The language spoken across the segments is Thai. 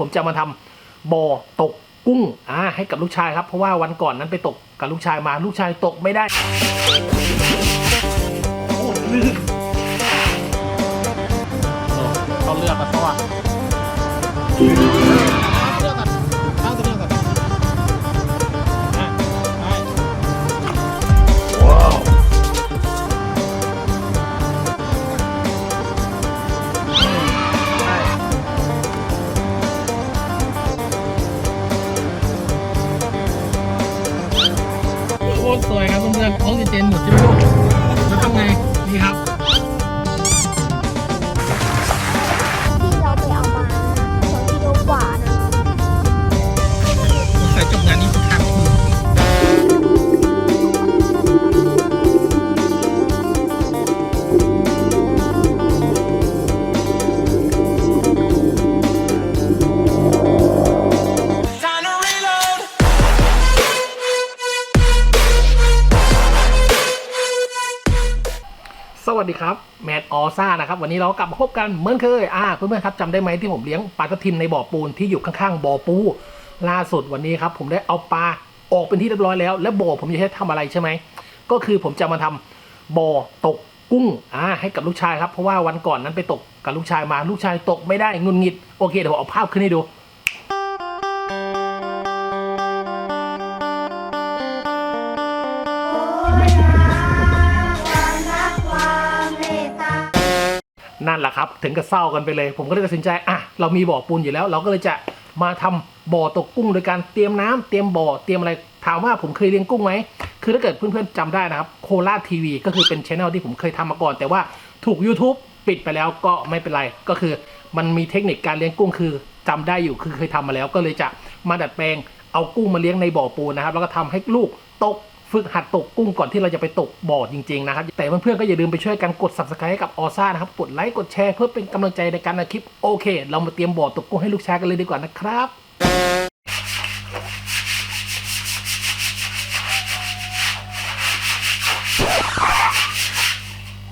ผมจะมาทำบ่อตกกุ้งอ่าให้กับลูกชายครับ เพราะว่าวันก่อนนั้นไปตกกับลูกชายมาลูกชายตกไม่ได้โอ้ลื่นเขาเลือกมาเพราะว่า ตรสวยครับเพื่อนๆออกซิเจนหมดที่ลูกแล้วทำไงนี่ครับ วัสดีครับแมดออซ่านะครับวันนี้เรากลับมาพบกันเหมือนเคยอ่าเพื่อนๆครับจำได้ไหมที่ผมเลี้ยงปลากระทิมในบ่อปูนที่อยู่ข้างๆบ่อปู ล่าสุดวันนี้ครับผมได้เอาปลาออกเป็นที่เรียบร้อยแล้ว และบ่อผมจะใช้ทำอะไรใช่ไหมก็คือผมจะมาทำบ่อตกกุ้งอ่าให้กับลูกชายครับเพราะว่าวันก่อนนั้นไปตกกับลูกชายมาลูกชายตกไม่ได้งุนงิดโอเคเดี๋ยวผมเอาภาพขึ้นให้ดู นั่นแหละครับ ถึงกับเศร้ากันไปเลย ผมก็เลยตัดสินใจอะเรามีบ่อปูนอยู่แล้ว เราก็เลยจะมาทำบ่อตกกุ้งโดยการเตรียมน้ำเตรียมบ่อเตรียมอะไรถามว่าผมเคยเลี้ยงกุ้งไหมคือถ้าเกิดเพื่อนๆจำได้นะครับโคราชทีวีก็คือเป็นช anel ที่ผมเคยทำมาก่อน แต่ว่าถูก YouTube ปิดไปแล้วก็ไม่เป็นไรก็คือมันมีเทคนิคการเลี้ยงกุ้งคือจำได้อยู่คือเคยทำมาแล้วก็เลยจะมาดัดแปลงเอากุ้งมาเลี้ยงในบ่อปูนนะครับ แล้วก็ทำให้ลูกตก ฝึกหัดตกกุ้งก่อนที่เราจะไปตกบ่อจริงๆนะครับ แต่เพื่อนๆก็อย่าลืมไปช่วยกันกด subscribe ให้กับออซ่านะครับ กดไลค์กดแชร์เพื่อเป็นกำลังใจในการทำคลิปโอเค เรามาเตรียมบ่อตกกุ้งให้ลูกชายกันเลยดีกว่านะครับ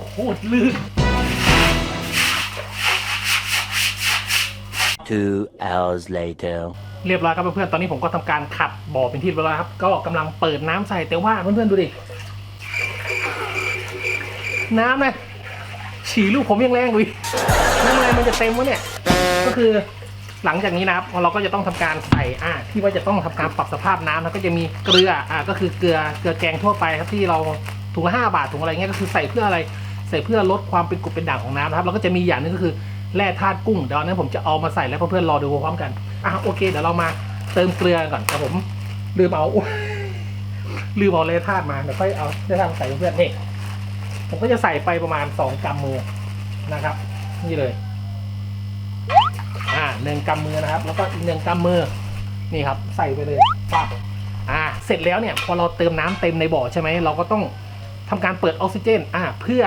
โคตรลื่น Two hours later. เรียบร้อยครับเพื่อนๆ ตอนนี้ผมก็ทำการขัดบ่อเป็นที่เรียบร้อยครับ ก็กำลังเปิดน้ำใส่แต่ว่าเพื่อนๆ ดูดิ น้ำนะฉี่ลูกผมยังแรงเลยน้ำอะไรมันจะเต็มวะเนี่ย ก็คือหลังจากนี้นะครับเราก็จะต้องทำการใส่อ่าที่ว่าจะต้องทำการปรับสภาพน้ำแล้วก็จะมีเกลืออ่าก็คือเกลือเกลือแกงทั่วไปครับที่เราถุงละห้าบาทถุงอะไรเงี้ยก็คือใส่เพื่ออะไร ใส่เพื่อลดความเป็นกรดเป็นด่างของน้ำนะครับ แล้วก็จะมีอย่างนึงก็คือ แร่ธาตุกุ้งเดี๋ยวอันนั้นผมจะเอามาใส่แล้วเพื่อนๆรอดูพร้อมกันอะโอเคเดี๋ยวเรามาเติมเกลือก่อนครับผมลืมเอาลืมเอาแร่ธาตุมาเดี๋ยวค่อยเอาแร่ธาตุใส่เพื่อนๆนี่ผมก็จะใส่ไปประมาณสองกำมือนะครับ นี่เลย อ่าหนึ่งกำมือนะครับ แล้วก็อีกหนึ่งกำมือนี่ครับ ใส่ไปเลยปั๊บอ่า เสร็จแล้วเนี่ยพอเราเติมน้ำเต็มในบ่อใช่ไหมเราก็ต้องทำการเปิดออกซิเจน อ่า เพื่อ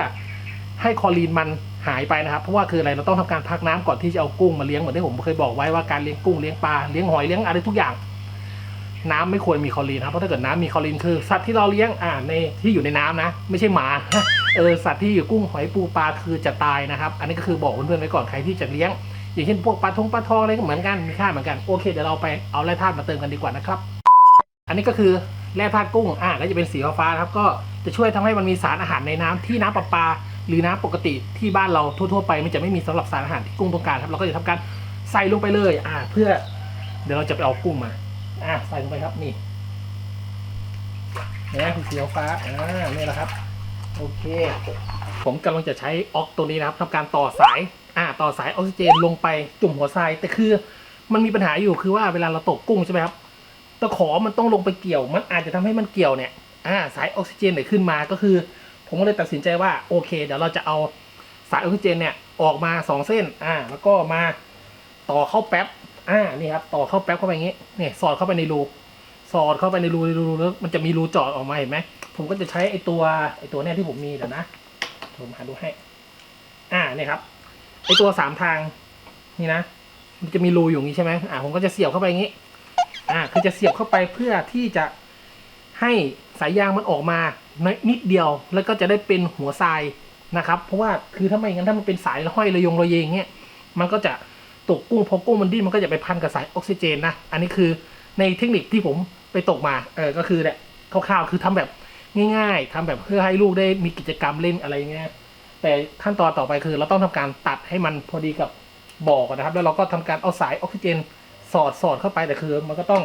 ให้คลอรีนมัน หายไปนะครับ เพราะว่าคืออะไรเราต้องทำการพักน้ำก่อนที่จะเอากุ้งมาเลี้ยงเหมือนที่ผมเคยบอกไว้ว่าการเลี้ยงกุ้งเลี้ยงปลาเลี้ยงหอยเลี้ยงอะไรทุกอย่าง น้ำไม่ควรมีคลอรีนครับเพราะถ้าเกิดน้ำมีคลอรีนคือสัตว์ที่เราเลี้ยงอ่าในที่อยู่ในน้ำนะ ไม่ใช่หมาเออสัตว์ที่อยู่กุ้งหอยปูปลาคือจะตายนะครับ อันนี้ก็คือบอกเพื่อนๆไว้ก่อนใครที่จะเลี้ยง อย่างเช่นพวกปลาทงปลาทองอะไรก็เหมือนกันมีค่าเหมือนกันโอเคเดี๋ยวเราไปเอาแร่ธาตุมาเติมกันดีกว่านะครับ อันนี้ก็คือแร่ธาตุกุ้งอ่าก็จะเป็นสีฟ้าครับก็จะช่วยทำให้มันมีสารอาหารในน้ำที่น้ำประปา หรือน้ำปกติที่บ้านเราทั่วๆไปมันจะไม่มีสำหรับสารอาหารที่กุ้งต้องการครับเราก็จะทำการใส่ลงไปเลยอ่าเพื่อเดี๋ยวเราจะไปเอากุ้งมาอ่าใส่ลงไปครับนี่เนี่ยคือสีฟ้าอ่านี่แหละครับโอเค ผมกำลังจะใช้ออกตัวนี้นะครับทำการต่อสายอ่าต่อสายออกซิเจนลงไปจุ่มหัวทรายแต่คือมันมีปัญหาอยู่คือว่าเวลาเราตกกุ้งใช่ไหมครับตะขอมันต้องลงไปเกี่ยว มันอาจจะทำให้มันเกี่ยวเนี่ยอ่าสายออกซิเจนเนี่ยขึ้นมาก็คือ ผมก็เลยตัดสินใจว่าโอเค เดี๋ยวเราจะเอาสายออกซิเจนเนี่ยออกมาสองเส้นอ่าแล้วก็มาต่อเข้าแป๊บอ่านี่ครับต่อเข้าแป๊บเข้าไปอย่างงี้เนี่ยสอดเข้าไปในรูสอดเข้าไปในรูในรูแล้วมันจะมีรูเจาะออกมาเห็นไหมผมก็จะใช้ไอตัวไอตัวเนี่ยที่ผมมีเดี๋ยวนะผมหาดูให้ อ่าเนี่ยครับไอตัวสามทางนี่นะ มันจะมีรูอยู่อย่างนี้ใช่ไหมอ่าผมก็จะเสียบเข้าไปอย่างนี้ อ่า คือจะเสียบเข้าไปเพื่อที่จะ ให้สายยางมันออกมานิดเดียวแล้วก็จะได้เป็นหัวทรายนะครับ เพราะว่าคือถ้าไม่งั้นถ้ามันเป็นสายห้อยระยงระเยงเงี้ยมันก็จะตกกุ้งพอกุ้งมันดิ้นมันก็จะไปพันกับสายออกซิเจนนะอันนี้คือในเทคนิคที่ผมไปตกมาเออก็คือเนี่ยคร่าวๆคือทำแบบง่าย ๆทำแบบเพื่อให้ลูกได้มีกิจกรรมเล่นอะไรเงี้ยแต่ขั้นตอนต่อไปคือเราต้องทำการตัดให้มันพอดีกับบ่อก่อนนะครับ แล้วเราก็ทำการเอาสายออกซิเจนสอดสอดเข้าไปแต่คือ มันก็ต้อง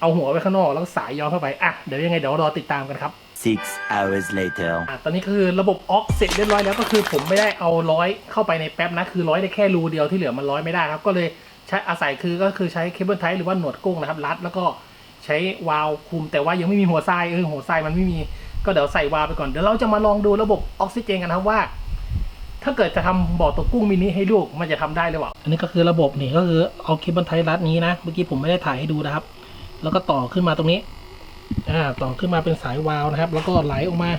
เอาหัวไว้ข้างนอกแล้วก็สายย้อนเข้าไป อะ เดี๋ยวยังไงเดี๋ยวรอติดตามกันครับ Six hours later. อะตอนนี้ก็คือระบบออกเสร็จเรียบร้อยแล้วก็คือผมไม่ได้เอาร้อยเข้าไปในแป๊บนะ คือร้อยได้แค่รูเดียวที่เหลือมันร้อยไม่ได้ครับ ก็เลยใช้อาศัยคือก็คือใช้เคเบิลไทหรือว่าหนวดกุ้งนะครับรัด แล้วก็ใช้วาล์วคุมแต่ว่ายังไม่มีหัวทรายเออหัวทรายมันไม่มีก็เดี๋ยวใส่วาล์วไปก่อนเดี๋ยวเราจะมาลองดูระบบออกซิเจนกันนะครับว่า ถ้าเกิดจะทำบ่อตกกุ้งมินิให้ลูกมันจะทำได้หรือเปล่าอันนี้ก็คือระบบนี่ก็คือเอาเคเบิลไทรัดนี้นะเมื่อกี้ผมไม่ได้ถ่ายให้ดูนะครับ แล้วก็ต่อขึ้นมาตรงนี้อ่าต่อขึ้นมาเป็นสายวาล์วนะครับ แล้วก็ไหลออกมา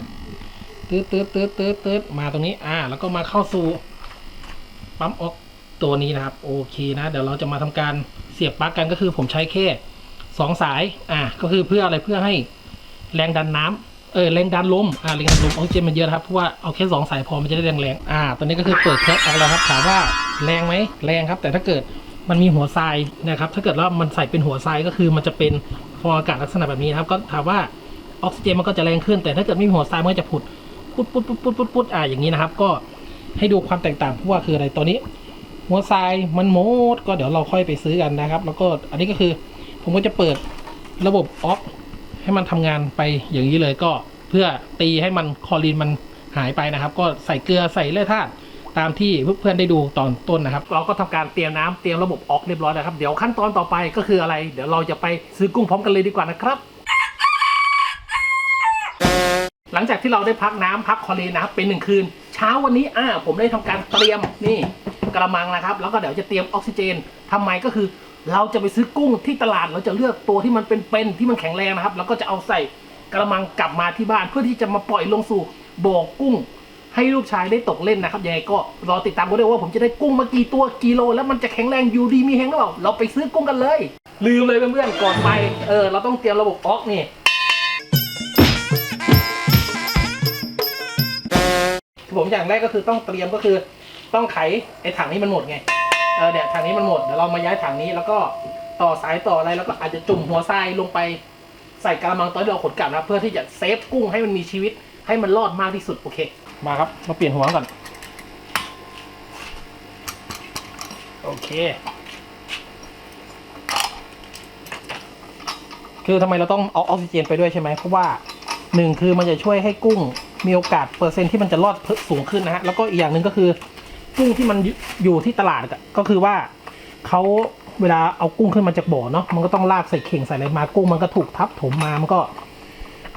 ตืดตืดตืดตืดตืดมาตรงนี้อ่า แล้วก็มาเข้าสู่ปั๊มออกตัวนี้นะครับ โอเคนะ เดี๋ยวเราจะมาทำการเสียบปลั๊กกันก็คือผมใช้แค่สองสาย อ่า ก็คือเพื่ออะไรเพื่อให้แรงดันน้ำเออแรงดันลมอ่าแรงดันลมออกซิเจนมันเยอะครับเพราะว่าเอาแค่สองสายพอมันจะได้แรงแรงอ่า ตอนนี้ก็คือเปิดแคปออกแล้วครับถามว่าแรงไหมแรงครับ แต่ถ้าเกิด มันมีหัวทรายนะครับ ถ้าเกิดว่ามันใส่เป็นหัวทรายก็คือมันจะเป็นฟองอากาศลักษณะแบบนี้นะครับ ก็ถามว่าออกซิเจนมันก็จะแรงขึ้น แต่ถ้าเกิดไม่มีหัวทรายมันก็จะผุดปุดปุดปุดปุดปุดปุดอ่าอย่างนี้นะครับ ก็ให้ดูความแตกต่างเพราะว่าคืออะไรตอนนี้ หัวทรายมันหมดก็เดี๋ยวเราค่อยไปซื้อกันนะครับ แล้วก็อันนี้ก็คือผมก็จะเปิดระบบออฟให้มันทำงานไปอย่างนี้เลยก็เพื่อตีให้มันคลอรีนมันหายไปนะครับ ก็ใส่เกลือใส่แร่ธาตุ ตามที่เพื่อนๆได้ดูตอนต้นนะครับ เราก็ทำการเตรียมน้ำเตรียมระบบออกเรียบร้อยแล้วครับ เดี๋ยวขั้นตอนต่อไปก็คืออะไร เดี๋ยวเราจะไปซื้อกุ้งพร้อมกันเลยดีกว่านะครับ หลังจากที่เราได้พักน้ำพักคอรีนะครับเป็นหนึ่งคืน เช้าวันนี้อ่าผมได้ทำการเตรียมนี่กระมังนะครับ แล้วก็เดี๋ยวจะเตรียมออกซิเจนทำไมก็คือเราจะไปซื้อกุ้งที่ตลาดเราจะเลือกตัวที่มันเป็นๆที่มันแข็งแรงนะครับ แล้วก็จะเอาใส่กระมังกลับมาที่บ้านเพื่อที่จะมาปล่อยลงสู่บ่อกุ้ง ให้ลูกชายได้ตกเล่นนะครับยังไงก็รอติดตามกันด้วยว่าผมจะได้กุ้งมากี่ตัวกิโล แล้วมันจะแข็งแรงอยู่ดีมีแห้งหรือเปล่าเราไปซื้อกุ้งกันเลย ลืมเลยเพื่อนๆก่อนไปเออเราต้องเตรียมระบบออกนี่ผมอย่างแรกก็คือต้องเตรียมก็คือต้องไขไอ้ถังนี้มันหมดไงเออเนี่ยถังนี้มันหมดเดี๋ยวเรามาย้ายถังนี้แล้วก็ต่อสายต่ออะไรแล้วก็อาจจะจุ่มหัวทรายลงไปใส่กระมังตอนที่เราขนกลับนะเพื่อที่จะเซฟกุ้งให้มันมีชีวิตให้มันรอดมากที่สุดโอเค มาครับ มาเปลี่ยนหัวก่อน โอเค คือทำไมเราต้องเอาออกซิเจนไปด้วยใช่ไหม เพราะว่าหนึ่งคือมันจะช่วยให้กุ้งมีโอกาสเปอร์เซ็นต์ที่มันจะรอดเพิ่มสูงขึ้นนะฮะ แล้วก็อีกอย่างหนึ่งก็คือ กุ้งที่มันอยู่ที่ตลาดก็คือว่าเขาเวลาเอากุ้งขึ้นมาจากบ่อเนาะมันก็ต้องลากใส่เข่งใส่อะไรมากุ้งมันก็ถูกทับถมมามันก็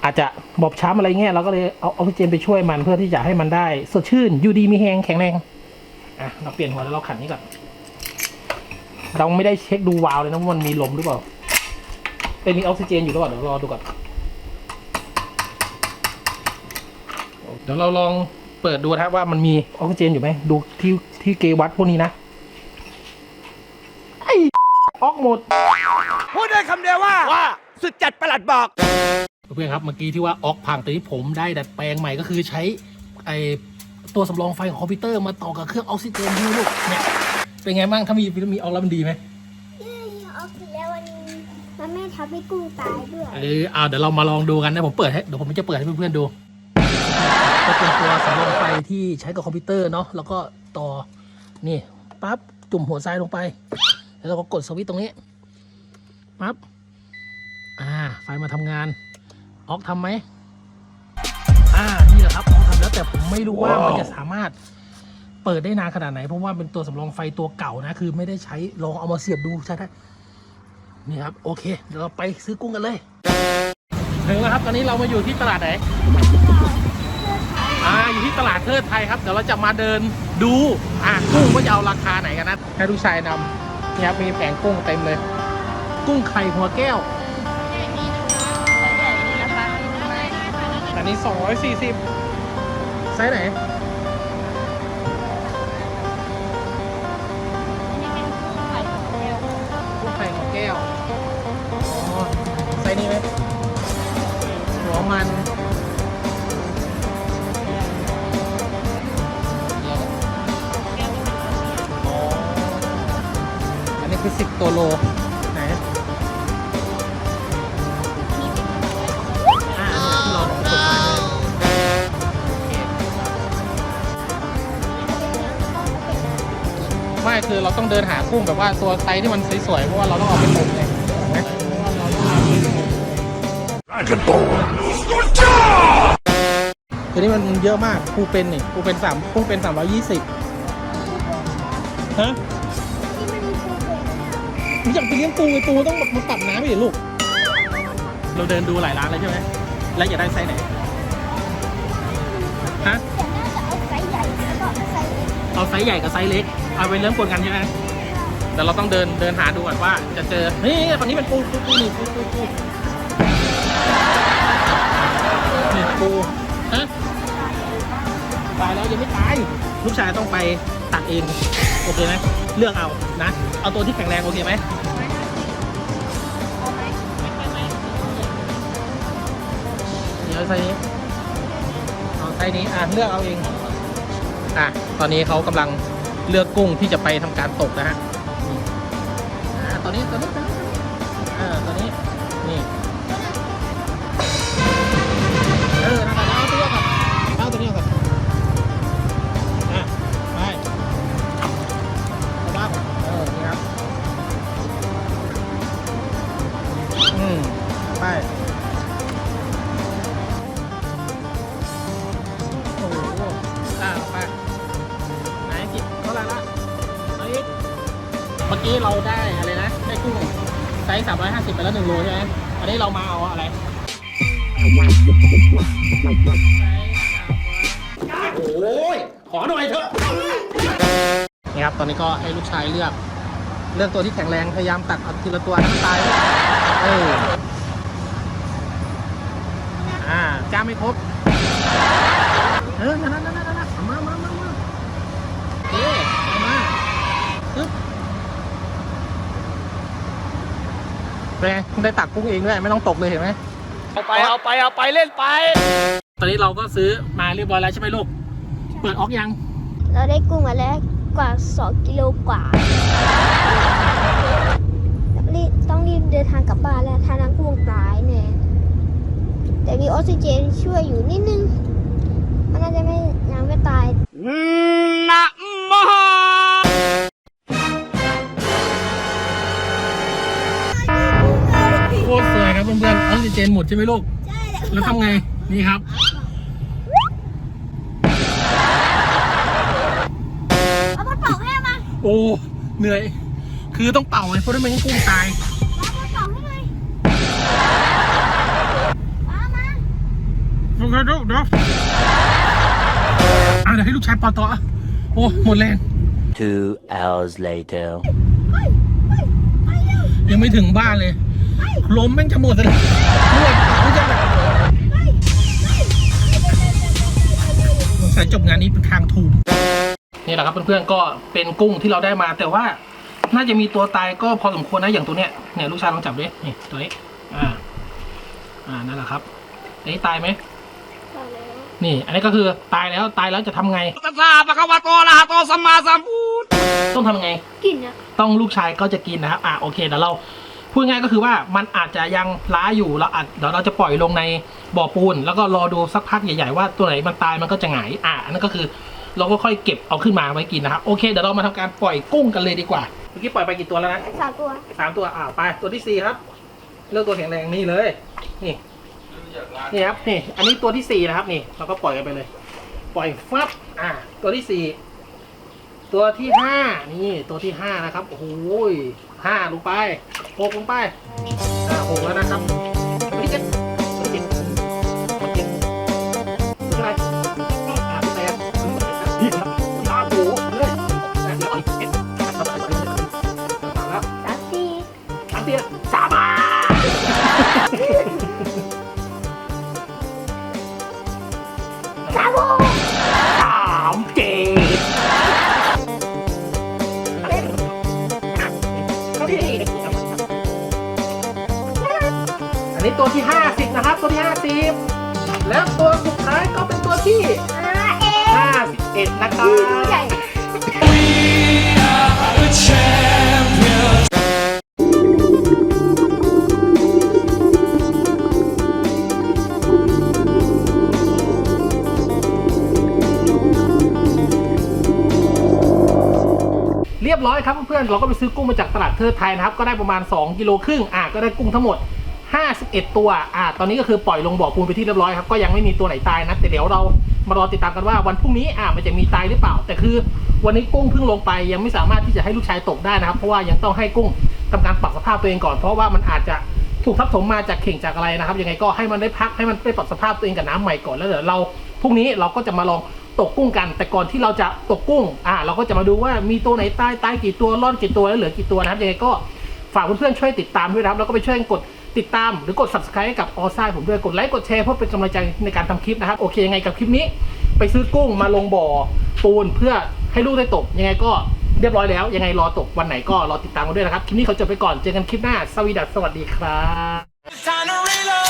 อาจจะบอบช้ำอะไรเงี้ยเราก็เลยเอาออกซิเจนไปช่วยมันเพื่อที่จะให้มันได้ สดชื่นอยู่ดีมีแหงแข็งแรงอะเราเปลี่ยนหัวแล้วเราขันนี้ก่อนเราไม่ได้เช็คดูวาล์วเลยนะว่ามันมีลมหรือเปล่าเป็นมีออกซิเจนอยู่หรือเปล่าเดี๋ยวรอดูก่อนเดี๋ยวเราลองเปิดดูนะครับว่ามันมีออกซิเจนอยู่ไหมดูที่ที่เกวัดพวกนี้นะไอ้ออกหมด พูดได้คำเดียวว่าว่าสุดจัดประหลัดบอก เพื่อนครับเมื่อกี้ที่ว่าออกพังแต่ที่ผมได้ดัดแปลงใหม่ก็คือใช้ไอตัวสำรองไฟของคอมพิวเตอร์มาต่อกับเครื่องออกซิเจนที่ลูกเนี่ยเป็นไงบ้างถ้ามีมีออกแล้วมันดีไหมที่ออกซิแล้วมันมันไม่ทำให้กุ้งตายด้วยเออเอาเดี๋ยวเรามาลองดูกันนะผมเปิดให้เดี๋ยวผมจะเปิดให้เพื่อนๆดูก็เป็นตัวสำรองไฟที่ใช้กับคอมพิวเตอร์เนาะแล้วก็ต่อนี่ปั๊บจุ่มหัวทรายลงไป แล้วเราก็กดสวิตช์ตรงนี้ปั๊บอ่าไฟมาทำงาน ออกทำไหมอ่านี่แหละครับผมทำแล้วแต่ผมไม่รู้ว่ามันจะสามารถเปิดได้นานขนาดไหน เพราะว่าเป็นตัวสำรองไฟตัวเก่านะ คือไม่ได้ใช้ลองเอามาเสียบดูใช่ไหมนี่ครับ โอเค เดี๋ยวเราไปซื้อกุ้งกันเลย ถึงแล้วครับ ตอนนี้เรามาอยู่ที่ตลาดไหนอ่าอยู่ที่ตลาดเทิดไทยครับ เดี๋ยวเราจะมาเดินดูอ่ากุ้งว่าจะเอาราคาไหนกันนะให้ลูกชายนำนี่ครับมีแผงกุ้งเต็มเลย กุ้งไข่หัวแก้ว นนี้ 240 ไซส์ไหนกุ้งไข่หัวแก้ว อ๋อ ไซส์นี้ไหมหัวมันอ๋อโลไหนอ่า ไม่คือเราต้องเดินหากุ้งแบบว่าตัวไซส์ที่มันสวยๆเพราะว่าเราต้องเอาไปตกไงเห็นไหมตัวนี้มันเยอะมากปูเป็นนี่ปูเป็นสามปูเป็นสามร้อยยี่สิบฮะหนูอยากไปเลี้ยงปูไอปูต้องมาปรับน้ำไปดิลูก เราเดินดูหลายร้านเลยใช่ไหมแล้วอยากได้ไซส์ไหนฮะแต่น่าจะเอาไซส์ใหญ่แล้วก็ไซส์เล็กเอาไซส์ใหญ่กับไซส์เล็ก เอาไปเลี้ยงปนกันใช่ไหมแต่เราต้องเดินเดินหาดูก่อนว่าจะเจอนี่ฝั่งนี้เป็นปูปูปูนี่ปูปูปูนี่ปูฮะตายแล้วยังไม่ตายลูกชายต้องไปตัดเองโอเคไหมเลือกเอานะ เอาตัวที่แข็งแรงโอเคไหมเดี๋ยวไซส์นี้เอาไซนี้อะเลือกเอาเองอะตอนนี้เขากำลัง เลือกกุ้งที่จะไปทำการตกนะฮะตอนนี้ตอนนี้ มื่อกี้เราได้อะไรนะ ได้กุ้งไซส์350 ไปแล้ว1โลใช่ไหมอันนี้เรามาเอาอะไรโอ้ยขอหน่อยเถอะนี่ครับตอนนี้ก็ให้ลูกชายเลือก เลือกตัวที่แข็งแรงพยายามตัดเอาทีละตัวให้มันตายเอออ่าจ้าไม่ครบเออนั่นนั่นนั่นนั่นนั่นเอามามามามาเอ๊เอามาปึ๊บ เป็นไงคุณได้ตักกุ้งเองด้วยไม่ต้องตกเลยเห็นไหมเอาไปเอาไปเอาไปเล่นไป ตอนนี้เราก็ซื้อมาเรียบร้อยแล้วใช่ไหมลูก เปิดออกยัง เราได้กุ้งมาแล้วกว่า 2 กิโลกว่ารีบต้องรีบเดินทางกลับบ้านแล้วทางนั้นกุ้งตายเนี่ยแต่มีออกซิเจนช่วยอยู่นิดนึง มันน่าจะไม่ นๆออกซิเจนหมดใช่ไหมลูกแล้วทำไง นี่ครับ เอามาเป่าให้มาโอ้ เหนื่อย คือต้องเป่าไงเพราะถ้าไม่งั้นกุ้งตาย เอามาเป่าให้หน่อยมามาเดี๋ยวเดี๋ยวเดี๋ยวอะเดี๋ยวให้ลูกชายเป่าต่ออะโอ้ หมดแรง Two hours later. ยังไม่ถึงบ้านเลย ลมแม่งจะหมดเลยนวดไม่ใช่แบบสงสัยจบงานนี้เป็นทางถูกนี่แหละครับเพื่อนๆก็เป็นกุ้งที่เราได้มาแต่ว่าน่าจะมีตัวตายก็พอสมควรนะอย่างตัวเนี้ยเนี่ยลูกชายลองจับดินี่ตัวนี้อ่า อ่านั่นแหละครับอันนี้ตายไหมเป่าแล้วนี่ อันนี้ก็คือตายแล้วตายแล้วจะทำไงตัสสะปะคะวะโตอะระหะโตสัมมาสัมพุทธต้องทำไง กินนะต้องลูกชายก็จะกินนะครับ อะโอเคเดี๋ยวเรา พูดง่ายก็คือว่ามันอาจจะยังล้าอยู่เราอาจเดี๋ยวเราจะปล่อยลงในบ่อปูน แล้วก็รอดูสักพักใหญ่ๆว่าตัวไหนมันตายมันก็จะหงายอะอันนั้นก็คือเราก็ค่อยเก็บเอาขึ้นมาไว้กินนะครับโอเคเดี๋ยวเรามาทำการปล่อยกุ้งกันเลยดีกว่าเมื่อกี้ปล่อยไปกี่ตัวแล้วนะสามตัวสามตัวอ่าไปตัวที่สี่ครับเลือกตัวแข็งแรงนี่เลยนี่นี่ครับนี่อันนี้ตัวที่สี่นะครับนี่เราก็ปล่อยกันไปเลย ปล่อยฟับอ่าตัวที่สี่ ตัวที่ห้านี่ตัวที่ห้านะครับ โอ้โหยห้าลงไปหกลงไปอ่าหกแล้วนะครับ ตัวที่ 50 นะครับ ตัวที่ 50 แล้วตัวสุดท้ายก็เป็นตัวที่ 51 นะครับ เรียบร้อยครับเพื่อนๆเราก็ไปซื้อกุ้งมาจากตลาดเทิดไทยนะครับ ก็ได้ประมาณ 2 กิโลครึ่งอะก็ได้กุ้งทั้งหมด 51 ตัวอะตอนนี้ก็คือปล่อยลงบ่อปูนไปที่เรียบร้อยครับก็ยังไม่มีตัวไหนตายนะแต่เดี๋ยวเรามารอติดตามกันว่าวันพรุ่งนี้อะมันจะมีตายหรือเปล่า แต่คือวันนี้กุ้งเพิ่งลงไปยังไม่สามารถที่จะให้ลูกชายตกได้นะครับ เพราะว่ายังต้องให้กุ้งทำการปรับสภาพตัวเองก่อน เพราะว่ามันอาจจะถูกทับถมมาจากเข่งจากอะไรนะครับยังไงก็ให้มันได้พักให้มันได้ปรับสภาพตัวเองกับน้ำใหม่ก่อนแล้วเดี๋ยวเราพรุ่งนี้เราก็จะมาลองตกกุ้งกัน แต่ก่อนที่เราจะตกกุ้งอะเราก็จะมาดูว่ามีตัวไหนตายตายกี่ตัวรอดกี่ตัวแล้วเหลือกี่ตัวนะครับยังไงก็ฝากเพื่อนๆช่วยติดตามด้วยนะครับแล้วก็ไปช่วยกด ติดตามหรือกด subscribe ให้กับออซ่าผมด้วยกดไลค์กดแชร์เพื่อเป็นกำลังใจในการทำคลิปนะครับ โอเคยังไงกับคลิปนี้ ไปซื้อกุ้งมาลงบ่อปูนเพื่อให้ลูกได้ตก ยังไงก็เรียบร้อยแล้ว ยังไงรอตกวันไหนก็รอติดตามกันด้วยนะครับ คลิปนี้เขาจบไปก่อนเจอกันคลิปหน้าสวีดัสสวัสดีครับ